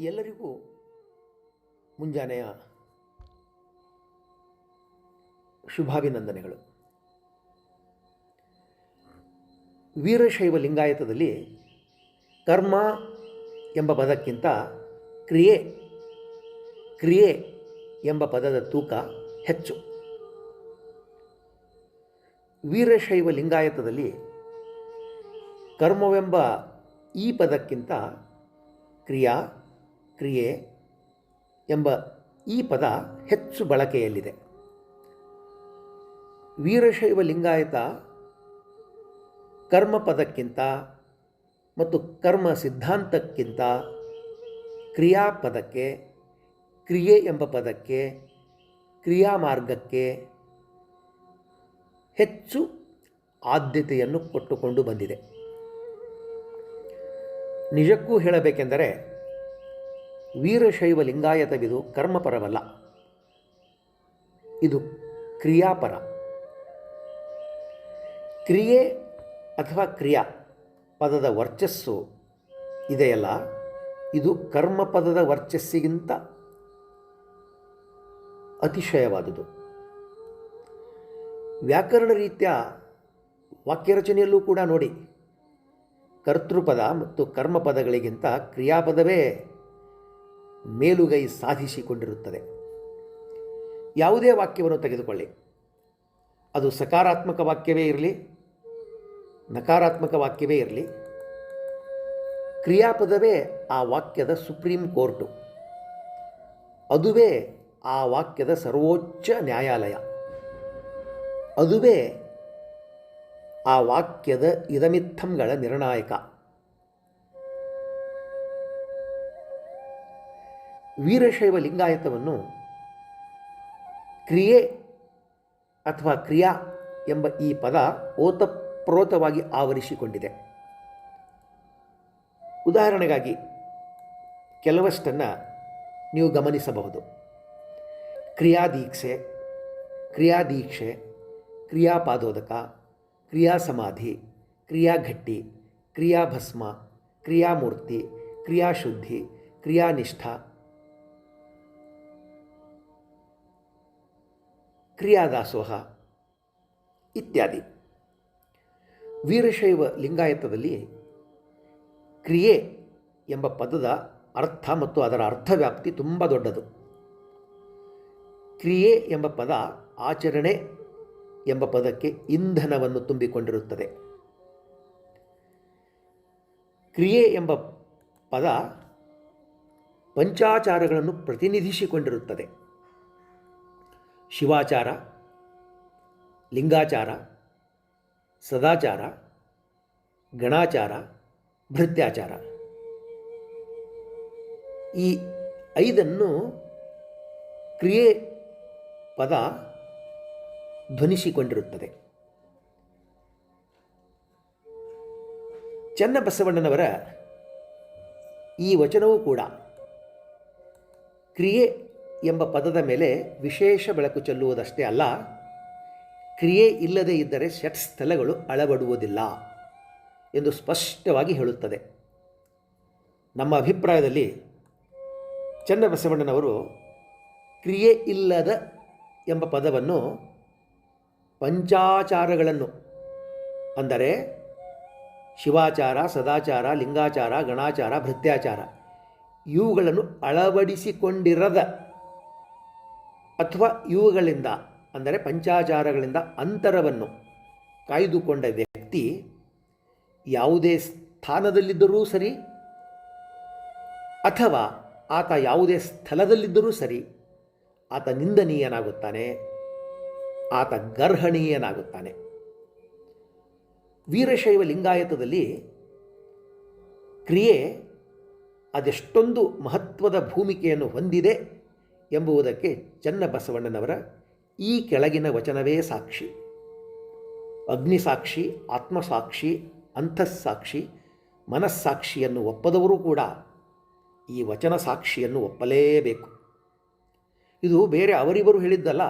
ಎಲ್ಲರಿಗೂ ಮುಂಜಾನೆಯ ಶುಭಾಭಿನಂದನೆಗಳು. ವೀರಶೈವ ಲಿಂಗಾಯತದಲ್ಲಿ ಕರ್ಮ ಎಂಬ ಪದಕ್ಕಿಂತ ಕ್ರಿಯೆ ಕ್ರಿಯೆ ಎಂಬ ಪದದ ತೂಕ ಹೆಚ್ಚು. ವೀರಶೈವ ಲಿಂಗಾಯತದಲ್ಲಿ ಕರ್ಮವೆಂಬ ಈ ಪದಕ್ಕಿಂತ ಕ್ರಿಯಾ ಕ್ರಿಯೆ ಎಂಬ ಈ ಪದ ಹೆಚ್ಚು ಬಳಕೆಯಲ್ಲಿದೆ. ವೀರಶೈವ ಲಿಂಗಾಯತ ಕರ್ಮ ಪದಕ್ಕಿಂತ ಮತ್ತು ಕರ್ಮ ಸಿದ್ಧಾಂತಕ್ಕಿಂತ ಕ್ರಿಯಾಪದಕ್ಕೆ ಕ್ರಿಯೆ ಎಂಬ ಪದಕ್ಕೆ, ಕ್ರಿಯಾ ಮಾರ್ಗಕ್ಕೆ ಹೆಚ್ಚು ಆದ್ಯತೆಯನ್ನು ಕೊಟ್ಟುಕೊಂಡು ಬಂದಿದೆ. ನಿಜಕ್ಕೂ ಹೇಳಬೇಕೆಂದರೆ ವೀರಶೈವ ಲಿಂಗಾಯತವಿದು ಕರ್ಮಪರವಲ್ಲ. ಇದು ಕ್ರಿಯಾಪರ. ಕ್ರಿಯೆ ಅಥವಾ ಕ್ರಿಯಾ ಪದದ ವರ್ಚಸ್ಸು ಇದೆಯಲ್ಲ, ಇದು ಕರ್ಮ ಪದದ ವರ್ಚಸ್ಸಿಗಿಂತ ಅತಿಶಯವಾದುದು. ವ್ಯಾಕರಣ ರೀತ್ಯ ವಾಕ್ಯರಚನೆಯಲ್ಲೂ ಕೂಡ ನೋಡಿ. ಕರ್ತೃಪದ ಮತ್ತು ಕರ್ಮಪದಗಳಿಗಿಂತ ಕ್ರಿಯಾಪದವೇ ಮೇಲುಗೈ ಸಾಧಿಸಿಕೊಂಡಿರುತ್ತದೆ. ಯಾವುದೇ ವಾಕ್ಯವನ್ನು ತೆಗೆದುಕೊಳ್ಳಿ. ಅದು ಸಕಾರಾತ್ಮಕ ವಾಕ್ಯವೇ ಇರಲಿ, ನಕಾರಾತ್ಮಕ ವಾಕ್ಯವೇ ಇರಲಿ. ಕ್ರಿಯಾಪದವೇ ಆ ವಾಕ್ಯದ ಸುಪ್ರೀಂ ಕೋರ್ಟು. ಅದುವೇ ಆ ವಾಕ್ಯದ ಸರ್ವೋಚ್ಚ ನ್ಯಾಯಾಲಯ. ಅದುವೇ ಆ ವಾಕ್ಯದ ಇದಮಿತ್ತಂಗಳ ನಿರ್ಣಾಯಕ. ವೀರಶೈವ ಲಿಂಗಾಯತವನ್ನು ಕ್ರಿಯೆ ಅಥವಾ ಕ್ರಿಯಾ ಎಂಬ ಈ ಪದ ಓತಪ್ರೋತವಾಗಿ ಆವರಿಸಿಕೊಂಡಿದೆ. ಉದಾಹರಣೆಗಾಗಿ ಕೆಲವಷ್ಟನ್ನು ನೀವು ಗಮನಿಸಬಹುದು. ಕ್ರಿಯಾದೀಕ್ಷೆ ಕ್ರಿಯಾದೀಕ್ಷೆ, ಕ್ರಿಯಾಪಾದೋದಕ, ಕ್ರಿಯಾಸಮಾಧಿ, ಕ್ರಿಯಾಘಟ್ಟಿ, ಕ್ರಿಯಾಭಸ್ಮ, ಕ್ರಿಯಾಮೂರ್ತಿ, ಕ್ರಿಯಾಶುದ್ಧಿ, ಕ್ರಿಯಾನಿಷ್ಠ ಕ್ರಿಯಾದಾಸೋಹ ಇತ್ಯಾದಿ. ವೀರಶೈವ ಲಿಂಗಾಯತದಲ್ಲಿ ಕ್ರಿಯೆ ಎಂಬ ಪದದ ಅರ್ಥ ಮತ್ತು ಅದರ ಅರ್ಥವ್ಯಾಪ್ತಿ ತುಂಬ ದೊಡ್ಡದು. ಕ್ರಿಯೆ ಎಂಬ ಪದ ಆಚರಣೆ ಎಂಬ ಪದಕ್ಕೆ ಇಂಧನವನ್ನು ತುಂಬಿಕೊಂಡಿರುತ್ತದೆ. ಕ್ರಿಯೆ ಎಂಬ ಪದ ಪಂಚಾಚಾರಗಳನ್ನು ಪ್ರತಿನಿಧಿಸಿಕೊಂಡಿರುತ್ತದೆ. ಶಿವಾಚಾರ, ಲಿಂಗಾಚಾರ, ಸದಾಚಾರ, ಗಣಾಚಾರ, ಭೃತ್ಯಾಚಾರ. ಈ ಐದನ್ನು ಕ್ರಿಯೆ ಪದ ಧ್ವನಿಸಿಕೊಂಡಿರುತ್ತದೆ. ಚನ್ನಬಸವಣ್ಣನವರ ಈ ವಚನವೂ ಕೂಡ ಕ್ರಿಯೆ ಎಂಬ ಪದದ ಮೇಲೆ ವಿಶೇಷ ಬೆಳಕು ಚೆಲ್ಲುವುದಷ್ಟೇ ಅಲ್ಲ, ಕ್ರಿಯೆ ಇಲ್ಲದೇ ಇದ್ದರೆ ಷಟ್ ಸ್ಥಳಗಳು ಅಳವಡುವುದಿಲ್ಲ ಎಂದು ಸ್ಪಷ್ಟವಾಗಿ ಹೇಳುತ್ತದೆ. ನಮ್ಮ ಅಭಿಪ್ರಾಯದಲ್ಲಿ ಚನ್ನಬಸವಣ್ಣನವರು ಕ್ರಿಯೆ ಇಲ್ಲದ ಎಂಬ ಪದವನ್ನು ಪಂಚಾಚಾರಗಳನ್ನು ಅಂದರೆ ಶಿವಾಚಾರ, ಸದಾಚಾರ, ಲಿಂಗಾಚಾರ, ಗಣಾಚಾರ, ಭೃತ್ಯಾಚಾರ ಇವುಗಳನ್ನು ಅಳವಡಿಸಿಕೊಂಡಿರದ ಇವುಗಳಿಂದ, ಅಂದರೆ ಪಂಚಾಚಾರಗಳಿಂದ ಅಂತರವನ್ನು ಕಾಯ್ದುಕೊಂಡ ವ್ಯಕ್ತಿ ಯಾವುದೇ ಸ್ಥಾನದಲ್ಲಿದ್ದರೂ ಸರಿ ಅಥವಾ ಆತ ಯಾವುದೇ ಸ್ಥಳದಲ್ಲಿದ್ದರೂ ಸರಿ ಆತ ನಿಂದನೀಯನಾಗುತ್ತಾನೆ, ಆತ ಗರ್ಹಣೀಯನಾಗುತ್ತಾನೆ. ವೀರಶೈವ ಲಿಂಗಾಯತದಲ್ಲಿ ಕ್ರಿಯೆ ಅದೆಷ್ಟೊಂದು ಮಹತ್ವದ ಭೂಮಿಕೆಯನ್ನು ಹೊಂದಿದೆ. ಎಂಬುದಕ್ಕೆ ಚನ್ನಬಸವಣ್ಣನವರ ಈ ಕೆಳಗಿನ ವಚನವೇ ಸಾಕ್ಷಿ. ಅಗ್ನಿಸಾಕ್ಷಿ, ಆತ್ಮಸಾಕ್ಷಿ, ಅಂತಃಸಾಕ್ಷಿ ಮನಸ್ಸಾಕ್ಷಿಯನ್ನು ಒಪ್ಪದವರು ಕೂಡ ಈ ವಚನ ಸಾಕ್ಷಿಯನ್ನು ಒಪ್ಪಲೇಬೇಕು. ಇದು ಬೇರೆ ಅವರಿವರು ಹೇಳಿದ್ದಲ್ಲ.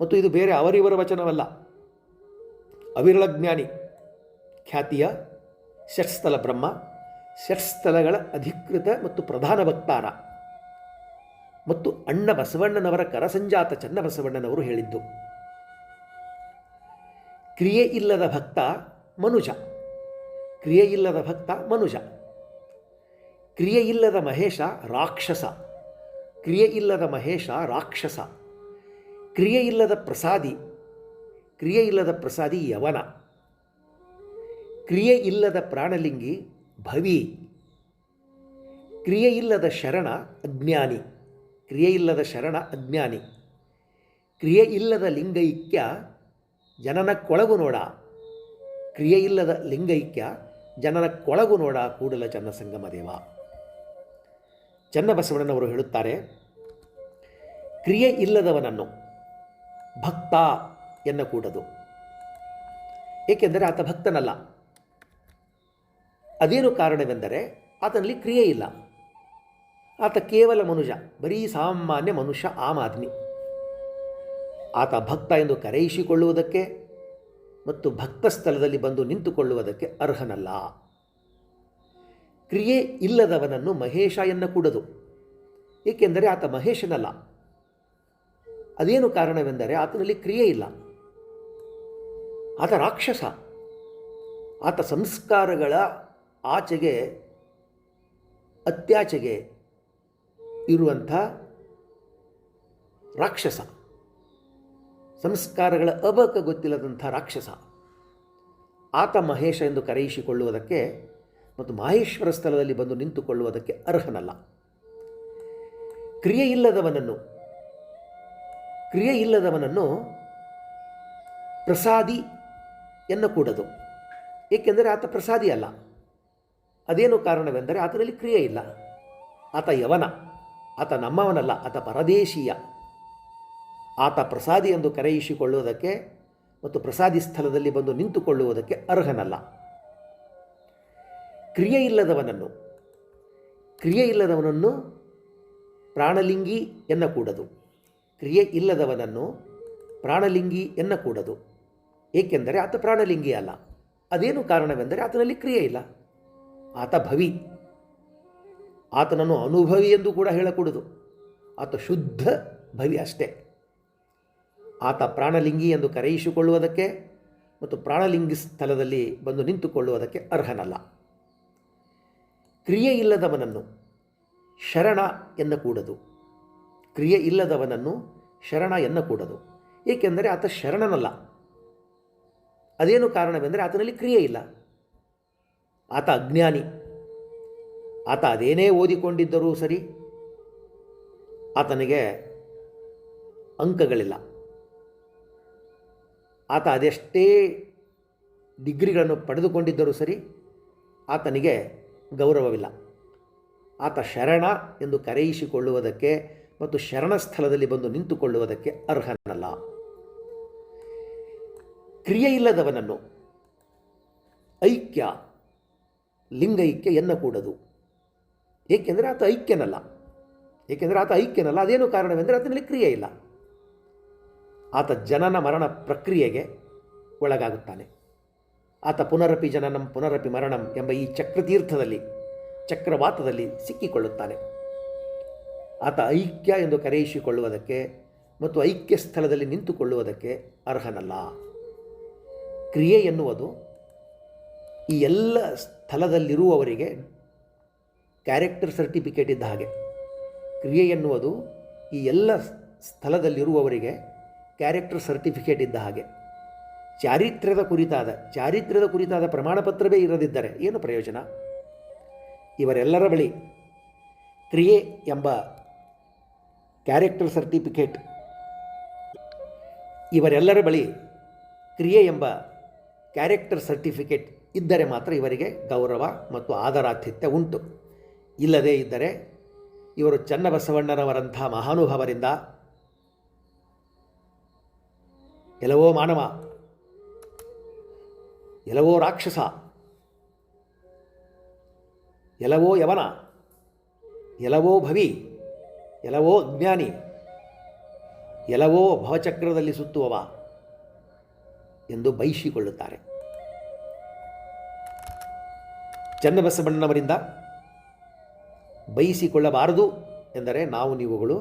ಮತ್ತು ಇದು ಬೇರೆ ಅವರಿವರ ವಚನವಲ್ಲ. ಅವಿರಳ ಜ್ಞಾನಿ ಖ್ಯಾತಿಯ ಷಟ್ಸ್ಥಲ ಬ್ರಹ್ಮ, ಷಟ್ಸ್ಥಲಗಳ ಅಧಿಕೃತ ಮತ್ತು ಪ್ರಧಾನ ಭಕ್ತಾರ ಮತ್ತು ಅಣ್ಣ ಬಸವಣ್ಣನವರ ಕರಸಂಜಾತ ಚನ್ನಬಸವಣ್ಣನವರು ಹೇಳಿದ್ದು. ಕ್ರಿಯೆ ಇಲ್ಲದ ಭಕ್ತ ಮನುಜ. ಕ್ರಿಯೆ ಇಲ್ಲದ ಭಕ್ತ ಮನುಜ. ಕ್ರಿಯೆ ಇಲ್ಲದ ಮಹೇಶ ರಾಕ್ಷಸ. ಕ್ರಿಯೆ ಇಲ್ಲದ ಮಹೇಶ ರಾಕ್ಷಸ. ಕ್ರಿಯೆ ಇಲ್ಲದ ಪ್ರಸಾದಿ. ಕ್ರಿಯೆ ಇಲ್ಲದ ಪ್ರಸಾದಿ ಯವನ. ಕ್ರಿಯೆ ಇಲ್ಲದ ಪ್ರಾಣಲಿಂಗಿ ಭವಿ. ಕ್ರಿಯೆ ಇಲ್ಲದ ಶರಣ ಅಜ್ಞಾನಿ. ಕ್ರಿಯೆ ಇಲ್ಲದ ಶರಣ ಅಜ್ಞಾನಿ. ಕ್ರಿಯೆ ಇಲ್ಲದ ಲಿಂಗೈಕ್ಯ ಜನನ ಕೊಳಗು ನೋಡ. ಕ್ರಿಯೆ ಇಲ್ಲದ ಲಿಂಗೈಕ್ಯ ಜನನ ಕೊಳಗು ನೋಡ ಕೂಡಲ ಚನ್ನ ಸಂಗಮ ದೇವ. ಚನ್ನಬಸವಣ್ಣನವರು ಹೇಳುತ್ತಾರೆ ಕ್ರಿಯೆ ಇಲ್ಲದವನನ್ನು ಭಕ್ತ ಎನ್ನಕೂಡದು. ಏಕೆಂದರೆ ಆತ ಭಕ್ತನಲ್ಲ. ಅದೇನು ಕಾರಣವೆಂದರೆ ಆತನಲ್ಲಿ ಕ್ರಿಯೆ ಇಲ್ಲ ಆತ ಕೇವಲ ಮನುಷ್ಯ, ಬರೀ ಸಾಮಾನ್ಯ ಮನುಷ್ಯ, ಆಮ್ ಆದ್ಮಿ. ಆತ ಭಕ್ತ ಎಂದು ಕರೆಯಿಸಿಕೊಳ್ಳುವುದಕ್ಕೆ ಮತ್ತು ಭಕ್ತ ಸ್ಥಳದಲ್ಲಿ ಬಂದು ನಿಂತುಕೊಳ್ಳುವುದಕ್ಕೆ ಅರ್ಹನಲ್ಲ. ಕ್ರಿಯೆ ಇಲ್ಲದವನನ್ನು ಮಹೇಶ ಎನ್ನಕೂಡದು, ಏಕೆಂದರೆ ಆತ ಮಹೇಶನಲ್ಲ. ಅದೇನು ಕಾರಣವೆಂದರೆ ಆತನಲ್ಲಿ ಕ್ರಿಯೆ ಇಲ್ಲ. ಆತ ರಾಕ್ಷಸ. ಆತ ಸಂಸ್ಕಾರಗಳ ಆಚೆಗೆ, ಅತ್ಯಾಚೆಗೆ ಇರುವಂಥ ರಾಕ್ಷಸ. ಸಂಸ್ಕಾರಗಳ ಅಬಕ ಗೊತ್ತಿಲ್ಲದಂಥ ರಾಕ್ಷಸ. ಆತ ಮಹೇಶ ಎಂದು ಕರೆಯಿಸಿಕೊಳ್ಳುವುದಕ್ಕೆ ಮತ್ತು ಮಾಹೇಶ್ವರ ಸ್ಥಳದಲ್ಲಿ ಬಂದು ನಿಂತುಕೊಳ್ಳುವುದಕ್ಕೆ ಅರ್ಹನಲ್ಲ. ಕ್ರಿಯೆ ಇಲ್ಲದವನನ್ನು ಕ್ರಿಯೆ ಇಲ್ಲದವನನ್ನು ಪ್ರಸಾದಿ ಎನ್ನಕೂಡದು. ಏಕೆಂದರೆ ಆತ ಪ್ರಸಾದಿ ಅಲ್ಲ. ಅದೇನು ಕಾರಣವೆಂದರೆ ಆತನಲ್ಲಿ ಕ್ರಿಯೆ ಇಲ್ಲ ಆತ ಯವನ. ಆತ ನಮ್ಮವನಲ್ಲ, ಆತ ಪರದೇಶೀಯ. ಆತ ಪ್ರಸಾದಿ ಎಂದು ಕರೆಯಿಸಿಕೊಳ್ಳುವುದಕ್ಕೆ ಮತ್ತು ಪ್ರಸಾದಿ ಸ್ಥಳದಲ್ಲಿ ಬಂದು ನಿಂತುಕೊಳ್ಳುವುದಕ್ಕೆ ಅರ್ಹನಲ್ಲ. ಕ್ರಿಯೆ ಇಲ್ಲದವನನ್ನು ಕ್ರಿಯೆ ಇಲ್ಲದವನನ್ನು ಪ್ರಾಣಲಿಂಗಿ ಎನ್ನಕೂಡದು. ಕ್ರಿಯೆ ಇಲ್ಲದವನನ್ನು ಪ್ರಾಣಲಿಂಗಿ ಎನ್ನಕೂಡದು. ಏಕೆಂದರೆ ಆತ ಪ್ರಾಣಲಿಂಗಿ ಅಲ್ಲ ಅದೇನು ಕಾರಣವೆಂದರೆ ಆತನಲ್ಲಿ ಕ್ರಿಯೆ ಇಲ್ಲ ಆತ ಭವಿ. ಆತನನ್ನು ಅನುಭವಿ ಎಂದು ಕೂಡ ಹೇಳಕೂಡದು. ಆತ ಶುದ್ಧ ಭವಿ ಅಷ್ಟೇ. ಆತ ಪ್ರಾಣಲಿಂಗಿ ಎಂದು ಕರೆಯಿಸಿಕೊಳ್ಳುವುದಕ್ಕೆ ಮತ್ತು ಪ್ರಾಣಲಿಂಗಿ ಸ್ಥಳದಲ್ಲಿ ಬಂದು ನಿಂತುಕೊಳ್ಳುವುದಕ್ಕೆ ಅರ್ಹನಲ್ಲ. ಕ್ರಿಯೆ ಇಲ್ಲದವನನ್ನು ಶರಣ ಎನ್ನಕೂಡದು. ಕ್ರಿಯೆ ಇಲ್ಲದವನನ್ನು ಶರಣ ಎನ್ನಕೂಡದು. ಏಕೆಂದರೆ ಆತ ಶರಣನಲ್ಲ. ಅದೇನು ಕಾರಣವೆಂದರೆ ಆತನಲ್ಲಿ ಕ್ರಿಯೆ ಇಲ್ಲ. ಆತ ಅಜ್ಞಾನಿ. ಆತ ಅದೇನೇ ಓದಿಕೊಂಡಿದ್ದರೂ ಸರಿ ಆತನಿಗೆ ಅಂಕಗಳಿಲ್ಲ. ಆತ ಅದೆಷ್ಟೇ ಡಿಗ್ರಿಗಳನ್ನು ಪಡೆದುಕೊಂಡಿದ್ದರೂ ಸರಿ ಆತನಿಗೆ ಗೌರವವಿಲ್ಲ. ಆತ ಶರಣ ಎಂದು ಕರೆಯಿಸಿಕೊಳ್ಳುವುದಕ್ಕೆ ಮತ್ತು ಶರಣ ಸ್ಥಳದಲ್ಲಿ ಬಂದು ನಿಂತುಕೊಳ್ಳುವುದಕ್ಕೆ ಅರ್ಹನಲ್ಲ. ಕ್ರಿಯೆಯಿಲ್ಲದವನನ್ನು ಐಕ್ಯ, ಲಿಂಗೈಕ್ಯ ಎನ್ನಕೂಡದು. ಏಕೆಂದರೆ ಆತ ಐಕ್ಯನಲ್ಲ. ಏಕೆಂದರೆ ಆತ ಐಕ್ಯನಲ್ಲ. ಅದೇನು ಕಾರಣವೆಂದರೆ ಆತನಲ್ಲಿ ಕ್ರಿಯೆ ಇಲ್ಲ. ಆತ ಜನನ ಮರಣ ಪ್ರಕ್ರಿಯೆಗೆ ಒಳಗಾಗುತ್ತಾನೆ. ಆತ ಪುನರಪಿ ಜನನಂ, ಪುನರಪಿ ಮರಣಂ ಎಂಬ ಈ ಚಕ್ರತೀರ್ಥದಲ್ಲಿ, ಚಕ್ರವಾತದಲ್ಲಿ ಸಿಕ್ಕಿಕೊಳ್ಳುತ್ತಾನೆ. ಆತ ಐಕ್ಯ ಎಂದು ಕರೆಯಿಸಿಕೊಳ್ಳುವುದಕ್ಕೆ ಮತ್ತು ಐಕ್ಯ ಸ್ಥಳದಲ್ಲಿ ನಿಂತುಕೊಳ್ಳುವುದಕ್ಕೆ ಅರ್ಹನಲ್ಲ. ಕ್ರಿಯೆ ಎನ್ನುವುದು ಈ ಎಲ್ಲ ಸ್ಥಳದಲ್ಲಿರುವವರಿಗೆ ಕ್ಯಾರೆಕ್ಟರ್ ಸರ್ಟಿಫಿಕೇಟ್ ಇದ್ದ ಹಾಗೆ. ಕ್ರಿಯೆ ಎನ್ನುವುದು ಈ ಎಲ್ಲ ಸ್ಥಳದಲ್ಲಿರುವವರಿಗೆ ಕ್ಯಾರೆಕ್ಟರ್ ಸರ್ಟಿಫಿಕೇಟ್ ಇದ್ದ ಹಾಗೆ. ಚಾರಿತ್ರ್ಯದ ಕುರಿತಾದ ಚಾರಿತ್ರ್ಯದ ಕುರಿತಾದ ಪ್ರಮಾಣಪತ್ರವೇ ಇರದಿದ್ದರೆ ಏನು ಪ್ರಯೋಜನ? ಇವರೆಲ್ಲರ ಬಳಿ ಕ್ರಿಯೆ ಎಂಬ ಕ್ಯಾರೆಕ್ಟರ್ ಸರ್ಟಿಫಿಕೇಟ್, ಇವರೆಲ್ಲರ ಬಳಿ ಕ್ರಿಯೆ ಎಂಬ ಕ್ಯಾರೆಕ್ಟರ್ ಸರ್ಟಿಫಿಕೇಟ್ ಇದ್ದರೆ ಮಾತ್ರ ಇವರಿಗೆ ಗೌರವ ಮತ್ತು ಆದರಾತಿಥ್ಯ ಉಂಟು. ಇಲ್ಲದೇ ಇದ್ದರೆ ಇವರು ಚನ್ನಬಸವಣ್ಣನವರಂಥ ಮಹಾನುಭಾವರಿಂದ ಎಲ್ಲವೋ ಮಾನವ, ಎಲ್ಲವೋ ರಾಕ್ಷಸ, ಎಲ್ಲವೋ ಯವನ, ಎಲ್ಲವೋ ಭವಿ, ಎಲ್ಲವೋ ಅಜ್ಞಾನಿ, ಎಲ್ಲವೋ ಭವಚಕ್ರದಲ್ಲಿ ಸುತ್ತುವವ ಎಂದು ಬೈಸಿಕೊಳ್ಳುತ್ತಾರೆ ಚನ್ನಬಸವಣ್ಣನವರಿಂದ ಬಯಸಿಕೊಳ್ಳಬಾರದು ಎಂದರೆ ನಾವು ನೀವುಗಳು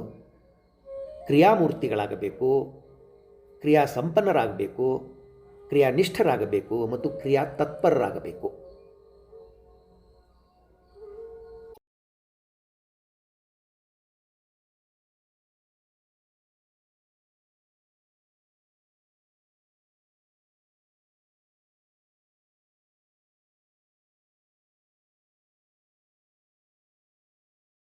ಕ್ರಿಯಾಮೂರ್ತಿಗಳಾಗಬೇಕು ಕ್ರಿಯಾ ಸಂಪನ್ನರಾಗಬೇಕು ಕ್ರಿಯಾನಿಷ್ಠರಾಗಬೇಕು ಮತ್ತು ಕ್ರಿಯಾ ತತ್ಪರರಾಗಬೇಕು